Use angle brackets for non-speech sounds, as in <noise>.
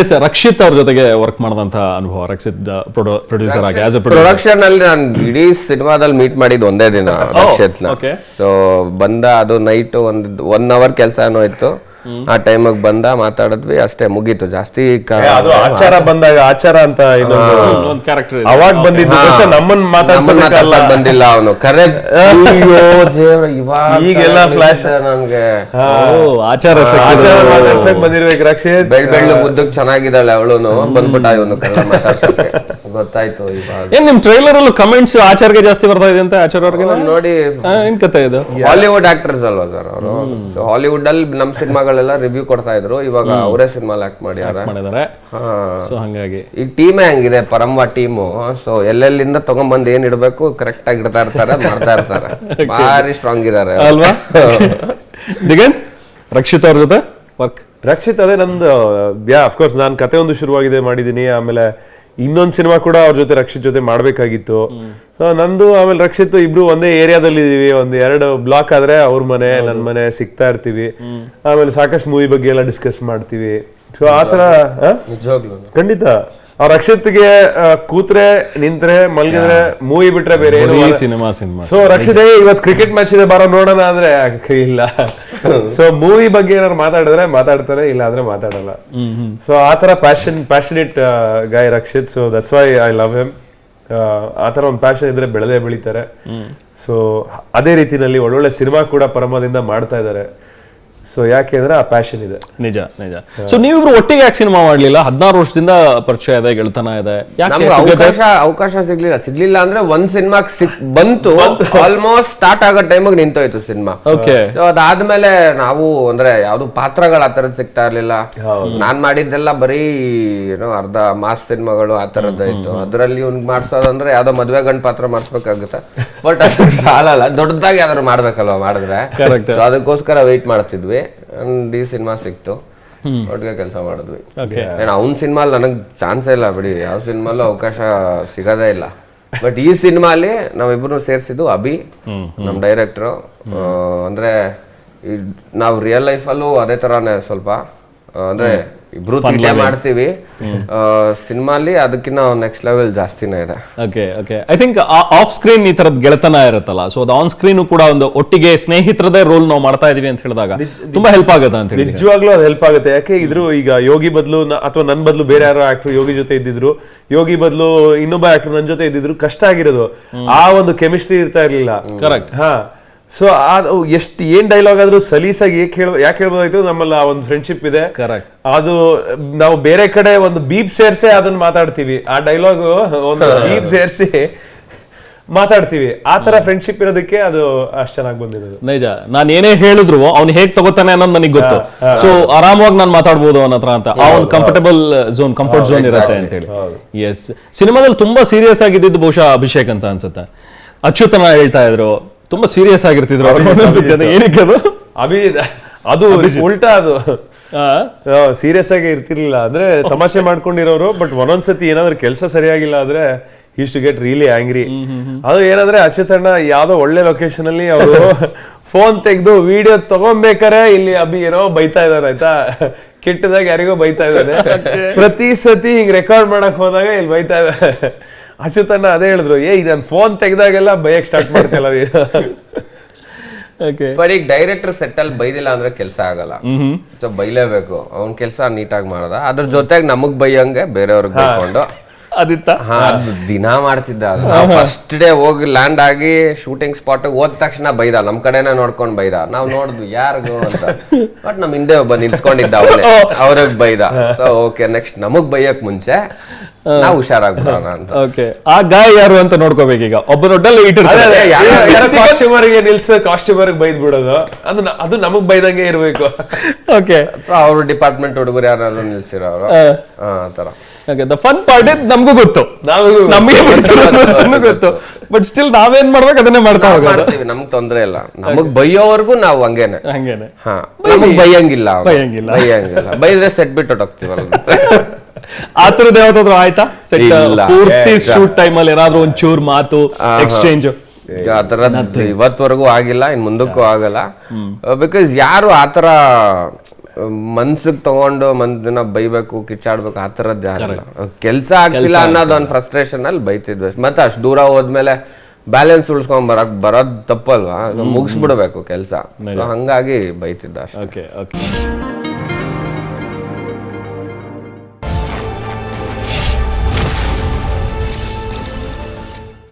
S Rakshit ಅವ್ರ ಜೊತೆಗೆ work ಮಾಡಿದಂತ ಅನುಭವ. ರಕ್ಷಿತ್ ಪ್ರೊಡ್ಯೂಸರ್ ಆಗಿ ಆಸ್ ಎ ಪ್ರೊಡಕ್ಷನ್ ಅಲ್ಲಿ ನಾನು ಇಡೀ ಸಿನಿಮಾದಲ್ಲಿ ಮೀಟ್ ಮಾಡಿದ್ ಒಂದೇ ದಿನ ರಕ್ಷಿತ್ ಓಕೆ ಸೊ ಬಂದ ಅದು ನೈಟ್ ಒಂದ್ ಒನ್ ಅವರ್ ಕೆಲಸ ಏನೋ ಇತ್ತು. ಆ ಟೈಮಿಗೆ ಬಂದ ಮಾತಾಡಿದ್ವಿ ಅಷ್ಟೇ ಮುಗೀತು. ಜಾಸ್ತಿ ಅದು ಆಚಾರ ಬಂದಾಗ ಆಚಾರ ಅಂತ ಇನ್ನೊಂದು ಒಂದು ಕ್ಯಾರೆಕ್ಟರ್ ಅವಾಗ ಬಂದಿದ್ದು ನಮ್ಮನ್ ನಮ್ಮನ್ನ ಮಾತಾಡ್ಸಕ್ ಬಂದಿಲ್ಲ ಅವನು. ಕರೆಕ್ಟ್ <laughs> ಇವಾಗ <laughs> ಈಗೆಲ್ಲ ಫ್ಲಾಶ್ ನನ್ಗೆ. ಆಚಾರ. ಆಚಾರ ಮಾತಾಡ್ಸಕ್ ಬಂದಿರ್ಬೇಕು ರಕ್ಷಿತ್. ಬೆಳ್ ಬೆಳ್ಳು ಮುದ್ದಕ್ ಚೆನ್ನಾಗಿದ್ದಾಳೆ ಅವಳುನು ಬಂದ್ಬಿಟ್ಟ ಇವನು ಕಲ್ಲ ಮಾತಾಡ್ಸಕ್ಕೆ <laughs> ಗೊತ್ತಾಯ್ತು ಇವಾಗ. ಏನ್ ನಿಮ್ ಟ್ರೈಲರ್ ಅಲ್ಲೂ ಕಮೆಂಟ್ಸ್ ಆಚಾರ್ಗೆ ಜಾಸ್ತಿ ಬರ್ತಾ ಇದೆ ಅಂತ ಆಚಾರ್ ಅವ್ರಿಗೆ? ನೋಡಿ ಏನ್ ಕತೆ ಇದು? ಹಾಲಿವುಡ್ ಆಕ್ಟರ್ಸ್ ಅಲ್ವಾ ಸರ್ ಅವರು? ಸೊ ಹಾಲಿವುಡ್ ಅಲ್ಲಿ ನಮ್ ಸಿನಿಮಾಗಳೆಲ್ಲ ರಿವ್ಯೂ ಕೊಡ್ತಾ ಇದ್ರು. ಇವಾಗ ಅವರೇ ಸಿನಿಮಾ ಆಕ್ಟ್ ಮಾಡ್ಯಾರ. ಮಾಡಿದಾರೆ. ಹಾ. ಸೊ ಹಂಗಾಗಿ. ಈ ಟೀಮೇ ಹಂಗಿದೆ ಪರಂಬ ಟೀಮು. ಸೊ ಎಲ್ಲೆಲ್ಲಿಂದ ತಗೊಂಡ್ಬಂದ್ ಏನ್ ಇಡ್ಬೇಕು ಕರೆಕ್ಟ್ ಆಗಿ ಇಡ್ತಾ ಇರ್ತಾರೆ ಮಾಡ್ತಾ ಇರ್ತಾರೆ. ಭಾರಿ ಸ್ಟ್ರಾಂಗ್ ಇದಾರೆ ಅಲ್ವಾ? <laughs> ದಿಗಂತ್ ರಕ್ಷಿತ್ ಅವ್ರ ಜೊತೆ ವರ್ಕ್ ರಕ್ಷಿತ್ ಅದೇ ನಂದು ಯಾ ಅಫ್ಕೋರ್ಸ್ ನಾನು ಕತೆ ಒಂದು ಶುರುವಾಗಿದೆ ಮಾಡಿದ್ದೀನಿ ಆಮೇಲೆ ಇನ್ನೊಂದು ಸಿನಿಮಾ ಕೂಡ ಅವ್ರ ಜೊತೆ ರಕ್ಷಿತ್ ಜೊತೆ ಮಾಡಬೇಕಾಗಿತ್ತು. ಸೊ ನಂದು ಆಮೇಲೆ ರಕ್ಷಿತ್ ಇಬ್ರು ಒಂದೇ ಏರಿಯಾದಲ್ಲಿ ಇದೀವಿ ಒಂದ್ ಎರಡು ಬ್ಲಾಕ್ ಆದ್ರೆ ಅವ್ರ ಮನೆ ನನ್ನ ಮನೆ ಸಿಗ್ತಾ ಇರ್ತೀವಿ. ಆಮೇಲೆ ಸಾಕಷ್ಟು ಮೂವಿ ಬಗ್ಗೆ ಎಲ್ಲ ಡಿಸ್ಕಸ್ ಮಾಡ್ತೀವಿ. ಸೊ ಆತರ ಆ? ಖಂಡಿತ. ಅವ್ರ ರಕ್ಷಿತ್ಗೆ ಕೂತ್ರೆ ನಿಂತ್ರೆ ಮಲ್ಗಿದ್ರೆ ಮೂವಿ ಬಿಟ್ರೆ ಬೇರೆ ಏನು ಬರೀ ಸಿನಿಮಾ ಸಿನಿಮಾ. ಸೊ ರಕ್ಷಿತ್ ಇವತ್ತು ಕ್ರಿಕೆಟ್ ಮ್ಯಾಚ್ ಇದೆ ಬಾರೋ ನೋಡೋಣ ಅಂದ್ರೆ ಇಲ್ಲ. ಸೊ ಮೂವಿ ಬಗ್ಗೆ ಏನಾದ್ರು ಮಾತಾಡಿದ್ರೆ ಮಾತಾಡ್ತಾರೆ ಇಲ್ಲ ಅಂದ್ರೆ ಮಾತಾಡಲ್ಲ ಸೊ ಆತರ ಪ್ಯಾಷನ್ ಪ್ಯಾಷನೇಟ್ ಗಾಯ Rakshit. So that's why I love him ಆತರ ಒಂದು ಪ್ಯಾಷನ್ ಇದ್ರೆ ಬೆಳೆದೇ ಬೆಳಿತಾರೆ. ಸೊ ಅದೇ ರೀತಿನಲ್ಲಿ ಒಳ್ಳೊಳ್ಳೆ ಸಿನಿಮಾ ಕೂಡ ಪರಮದಿಂದ ಮಾಡ್ತಾ ಇದ್ದಾರೆ. ಸೊ ಯಾಕೆಂದ್ರೆ ಆ ಪ್ಯಾಷನ್ ಇದೆ. ನಿಜ ನಿಜ. ಸೊ ನೀವಿಬ್ರು ಒಟ್ಟಿಗೆ ಯಾಕೆ ಸಿನಿಮಾ ಮಾಡ್ಲಿಲ್ಲ? ಹದಿನಾರು ವರ್ಷದಿಂದ ಪರಿಚಯ ಇದೆ ಗೆಳತನ ಇದೆ. ಯಾಕೆ ನಮ್ಗೆ ಅವಕಾಶ ಅವಕಾಶ ಸಿಗ್ಲಿಲ್ಲ. ಸಿಗ್ಲಿಲ್ಲ ಅಂದ್ರೆ ಒಂದ್ ಸಿನಿಮಾ ಸಿಕ್ ಬಂತು ಆಲ್ಮೋಸ್ಟ್ ಸ್ಟಾರ್ಟ್ ಆಗೋ ಟೈಮಿಗೆ ನಿಂತೋಯ್ತು ಸಿನಿಮಾ. ಓಕೆ ಸೊ ಅದಾದ್ಮೇಲೆ ನಾವು ಅಂದ್ರೆ ಯಾವ್ದು ಪಾತ್ರಗಳು ಆ ತರದ್ ಸಿಗ್ತಾ ಇರ್ಲಿಲ್ಲ. ನಾನ್ ಮಾಡಿದ್ದೆಲ್ಲ ಬರೀ ಏನೋ ಅರ್ಧ ಮಾಸ್ ಸಿನಿಮಾಗಳು ಆ ತರದ್ದು ಇತ್ತು. ಅದ್ರಲ್ಲಿ ಇವ್ನಿಗೆ ಮಾಡ್ಸೋದಂದ್ರೆ ಯಾವ್ದೋ ಮದ್ವೆ ಗಂಡ್ ಪಾತ್ರ ಮಾಡಿಸ್ಬೇಕಾಗುತ್ತೆ. ಬಟ್ ಅದಕ್ಕೆ ಸಾಲಲ್ಲ. ದೊಡ್ಡದಾಗಿ ಯಾವ್ದಾದ್ರು ಮಾಡ್ಬೇಕಲ್ವಾ ಮಾಡಿದ್ರೆ. So ಅದಕ್ಕೋಸ್ಕರ ವೆಯ್ಟ್ ಮಾಡ್ತಿದ್ವಿ. ಅಂಡ್ ಈ ಸಿನಿಮಾ ಸಿಕ್ತು. ಒಟ್ಟಿಗೆ ಕೆಲಸ ಮಾಡಿದ್ವಿ. ಅವ್ನ ಸಿನಿಮಾಲ್ ನನಗ್ ಚಾನ್ಸೇ ಇಲ್ಲ ಬಿಡಿ. ಯಾವ ಸಿನಿಮಾಲೂ ಅವಕಾಶ ಸಿಗೋದೇ ಇಲ್ಲ. ಬಟ್ ಈ ಸಿನಿಮಾಲಿ ನಾವಿಬ್ರು ಸೇರ್ಸಿದ್ದು ಅಭಿ ನಮ್ ಡೈರೆಕ್ಟ್ರು ಅಂದ್ರೆ ನಾವು ರಿಯಲ್ ಲೈಫಲ್ಲೂ ಅದೇ ತರಾನೇ ಸ್ವಲ್ಪ. ಅಂದ್ರೆ ಇಬ್ರು ತೀಟೆ ಮಾಡ್ತೀವಿ. ಸಿನಿಮಾಲಿ ಅದಕ್ಕಿಂತ ನೆಕ್ಸ್ಟ್ ಲೆವೆಲ್ ಜಾಸ್ತಿನೇ ಇದೆ. Okay okay I think off screen ಈ ತರದ್ ಗೆಳೆತನ ಇರುತ್ತಲ್ಲ. ಸೊ ಅದು ಆನ್ ಸ್ಕ್ರೀನ್ ಕೂಡ ಒಂದು ಒಟ್ಟಿಗೆ ಸ್ನೇಹಿತರದೇ ರೋಲ್ ನಾವು ಮಾಡ್ತಾ ಇದೀವಿ ಅಂತ ಹೇಳಿದಾಗ ತುಂಬಾ ಹೆಲ್ಪ್ ಆಗುತ್ತೆ ಅಂತ ಹೇಳಿ ನಿಜವಾಗ್ಲೂ ಅದು ಹೆಲ್ಪ್ ಆಗುತ್ತೆ. ಯಾಕೆ ಇದ್ರು ಈಗ ಯೋಗಿ ಬದಲು ಅಥವಾ ನನ್ ಬದಲು ಬೇರೆ ಯಾರೋ ಆಕ್ಟರ್ ಯೋಗಿ ಜೊತೆ ಇದ್ದಿದ್ರು ಯೋಗಿ ಬದಲು ಇನ್ನೊಬ್ಬ ಆಕ್ಟರ್ ನನ್ ಜೊತೆ ಇದ್ದಿದ್ರು ಕಷ್ಟ ಆಗಿರೋದು. ಆ ಒಂದು ಕೆಮಿಸ್ಟ್ರಿ ಇರ್ತಾ ಇರ್ಲಿಲ್ಲ. ಕರೆಕ್ಟ್ ಹಾ. ಸೊ ಅದು ಎಷ್ಟು ಏನ್ ಡೈಲಾಗ್ ಆದ್ರೂ ಸಲೀಸಾಗಿ ಯಾಕೆ ಹೇಳ ಯಾಕೆ ಹೇಳ್ಬೋದಾಯ್ತು? ನಮ್ಮಲ್ಲಿ ಆ ಒಂದು ಫ್ರೆಂಡ್ಶಿಪ್ ಇದೆ. ಕರೆಕ್ಟ್ ಅದು ನಾವು ಬೇರೆ ಕಡೆ ಒಂದು ಬೀಪ್ ಸೇರ್ಸೆ ಅದನ್ನ ಮಾತಾಡ್ತೀವಿ. ಆ ಡೈಲಾಗ್ ಒಂದು <laughs> ಬೀಪ್ ಸೇರ್ಸಿ ಮಾತಾಡ್ತೀವಿ. ಆ ತರ ಫ್ರೆಂಡ್ಶಿಪ್ ಇರೋದಕ್ಕೆ ಅದು ಅಷ್ಟು ಚೆನ್ನಾಗಿ ಬಂದಿರೋದು. ನಿಜ. ನಾನು ಏನೇ ಹೇಳಿದ್ರು ಅವ್ನು ಹೇಗ್ ತಗೋತಾನೆ ಅನ್ನೋದು ನನಗೆ ಗೊತ್ತು. ಸೊ ಆರಾಮವಾಗಿ ನಾನು ಮಾತಾಡ್ಬೋದು ಅವನ ಹತ್ರ ಅಂತ. ಆ ಒಂದು ಕಂಫರ್ಟಬಲ್ ಝೋನ್ ಕಂಫರ್ಟ್ ಝೋನ್ ಇರುತ್ತೆ ಅಂತ ಹೇಳಿ ಎಸ್ ಸಿನಿಮಾದಲ್ಲಿ ತುಂಬಾ ಸೀರಿಯಸ್ ಆಗಿದ್ದು ಬಹುಶಃ ಅಭಿಷೇಕ್ ಅಂತ ಅನ್ಸುತ್ತೆ. ಅಚ್ಯುತನ ಹೇಳ್ತಾ ಇದ್ರು. ತುಂಬಾ ಸೀರಿಯಸ್ ಆಗಿರ್ತಿದ್ರು ಅವ್ರ ಏನಕ್ಕೆ ಅದು? ಅಭಿ ಅದು ಉಲ್ಟಾ ಅದು. ಆ? ಸೀರಿಯಸ್ ಆಗಿ ಇರ್ತಿರ್ಲಿಲ್ಲ. ಅಂದ್ರೆ ತಮಾಷೆ ಮಾಡ್ಕೊಂಡಿರೋರು ಬಟ್ ಒಂದೊಂದ್ಸತಿ ಏನಾದ್ರು ಕೆಲಸ ಸರಿಯಾಗಿಲ್ಲ ಆದ್ರೆ ಇಷ್ಟು ಗೆಟ್ ರಿಯಲಿ ಆಂಗ್ರಿ ಅದು ಏನಂದ್ರೆ ಅಚ್ಯುತಣ್ಣ ಯಾವ್ದೋ ಒಳ್ಳೆ ಲೊಕೇಶನ್ ಅಲ್ಲಿ ಅವರು ಫೋನ್ ತೆಗೆದು ವಿಡಿಯೋ ತಗೊಂಬೇಕಾರೆ ಇಲ್ಲಿ ಅಭಿ ಏನೋ ಬೈತಾ ಇದಾರೆ ಆಯ್ತಾ? ಕೆಟ್ಟದಾಗ ಯಾರಿಗೋ ಬೈತಾ ಇದ್ದಾನೆ <laughs> ಪ್ರತಿ ಸತಿ ಹಿಂಗ್ ರೆಕಾರ್ಡ್ ಮಾಡಕ್ ಹೋದಾಗ ಇಲ್ಲಿ ಬೈತಾ ಇದ್ದಾರೆ ಅಚ್ಯುತಣ್ಣ ಅದೇ ಹೇಳಿದ್ರು ಏ ನಾನು ಫೋನ್ ತೆಗೆದಾಗೆಲ್ಲ ಬೈಯಕ್ ಸ್ಟಾರ್ಟ್ ಮಾಡ್ತಿಲ್ಲ ಓಕೆ ಬಟ್ ಈಗ ಡೈರೆಕ್ಟರ್ ಸೆಟ್ ಅಲ್ಲಿ ಬೈದಿಲ್ಲ ಅಂದ್ರೆ ಕೆಲಸ ಆಗಲ್ಲ. ಸೊ ಬೈಲೇಬೇಕು. ಅವ್ನ ಕೆಲಸ ನೀಟಾಗಿ ಮಾಡದ. ಅದ್ರ ಜೊತೆಗೆ ನಮಗ್ ಬೈಯಂಗೆ ಬೇರೆಯವ್ರಿಗೆ ಬೈಕೊಂಡು. ಅದಿತ್ತ? ಹಾ ಅದು ದಿನ ಮಾಡ್ತಿದ್ದ ಫಸ್ಟ್ ಡೇ ಹೋಗಿ ಲ್ಯಾಂಡ್ ಆಗಿ ಶೂಟಿಂಗ್ ಸ್ಪಾಟ್ ಹೋದ ತಕ್ಷಣ ಬೈದ. ನಮ್ ಕಡೆನ ನೋಡ್ಕೊಂಡ್ ಬೈದ. ನಾವ್ ನೋಡಿದ್ವಿ ಯಾರಿಗೂ ಅಂತ. ಬಟ್ ನಮ್ ಹಿಂದೆ ಒಬ್ಬ ನಿಲ್ಸ್ಕೊಂಡಿದ್ದ ಅವನೇ. <laughs> ಅವ್ರಿಗೆ ಬೈದ. ಸೊ ಓಕೆ ನೆಕ್ಸ್ಟ್ ನಮಗ್ ಬೈಯಕ್ ಮುಂಚೆ ನಾವ್ ಹುಷಾರಾಗ್ಬಿಡೋಣ ಅಂತ. ಓಕೆ ಆ ಗಾಯ ಯಾರು ಅಂತ ನೋಡ್ಕೋಬೇಕು ಈಗ. ಅದೇ ಇಟ್ಟಿರ್ತಾರೆ ಕಾಸ್ಟ್ಯೂಮರ್ಗೆ ನಿಲ್ಸ ಕಾಸ್ಟ್ಯೂಮರ್ ಬೈದ್ ಬಿಡೋದು ಅದು ಅದು ನಮಗ್ ಬೈದಂಗೆ ಇರಬೇಕು. ಓಕೆ ಅವ್ರ ಡಿಪಾರ್ಟ್ಮೆಂಟ್ ಹುಡುಗರು ಯಾರು ನಿಲ್ಸಿರೋ ಅವರು. ಆ ತರ ಓಕೆ ದ ಫನ್ ಪಾರ್ಟ್ ಇದ್ ನಮಗೂ ಗೊತ್ತು. ನಾವು ನಮಗೆ ನಮಗೂ ಗೊತ್ತು. ಬಟ್ ಸ್ಟಿಲ್ ನಾವೇನ್ ಮಾಡ್ಬೇಕು ಅದನ್ನೇ ಮಾಡ್ತಾ ಹೋಗೋದು. ನಮಗ್ ತೊಂದ್ರೆ ಇಲ್ಲ. ನಮಗ್ ಬೈಯೋವರೆಗೂ ನಾವು ಹಂಗೇನೆ. ಹಂಗೇನೆ. ಹಾ ನಮಗ್ ಬೈಯಂಗಿಲ್ಲ. ಬೈಯಂಗಿಲ್ಲ. ಬೈಯಂಗಿಲ್ಲ. ಬೈದ್ರೆ ಸೆಟ್ ಬಿಟ್ಟು ಹೊಟ್ಟೋಗ್ತೀವಲ್ಲ <laughs> ಆ ತರದ್ ಯಾವ್ದಾದ್ರು ಆಯ್ತಾ? ಸೆಟ್ ಇಲ್ಲ. ಪೂರ್ತಿ ಶೂಟ್ ಟೈಮ್ ಅಲ್ಲಿ ಏನಾದ್ರು ಒಂಚೂರ್ ಮಾತು ಎಕ್ಸ್ಚೇಂಜ್ ಈಗ ಆ ಥರದ್ದು ಇವತ್ವರೆಗೂ ಆಗಿಲ್ಲ ಇನ್ ಮುಂದಕ್ಕೂ ಆಗಲ್ಲ. ಬಿಕಾಸ್ ಯಾರು ಆತರ ಮನ್ಸಿಗೆ ತಗೊಂಡು ಮಂದಿನ ಬೈಬೇಕು ಕಿಚ್ಚಾಡ್ಬೇಕು ಆ ಥರದ್ದು ಯಾರಿಲ್ಲ. ಕೆಲಸ ಆಗ್ತಿಲ್ಲ ಅನ್ನೋದು ಒಂದು ಫ್ರಸ್ಟ್ರೇಷನ್ ಅಲ್ಲಿ ಬೈತಿದ್ವಿ. ಮತ್ತೆ ಅಷ್ಟು ದೂರ ಹೋದ್ಮೇಲೆ ಬ್ಯಾಲೆನ್ಸ್ ಉಳಿಸ್ಕೊಂಡ್ ಬರಕ್ ಬರೋದ್ ತಪ್ಪಲ್ವಾ? ಮುಗಿಸ್ಬಿಡ್ಬೇಕು ಕೆಲಸ. ಹಂಗಾಗಿ ಬೈತಿದ್ದ ಅಷ್ಟೇ.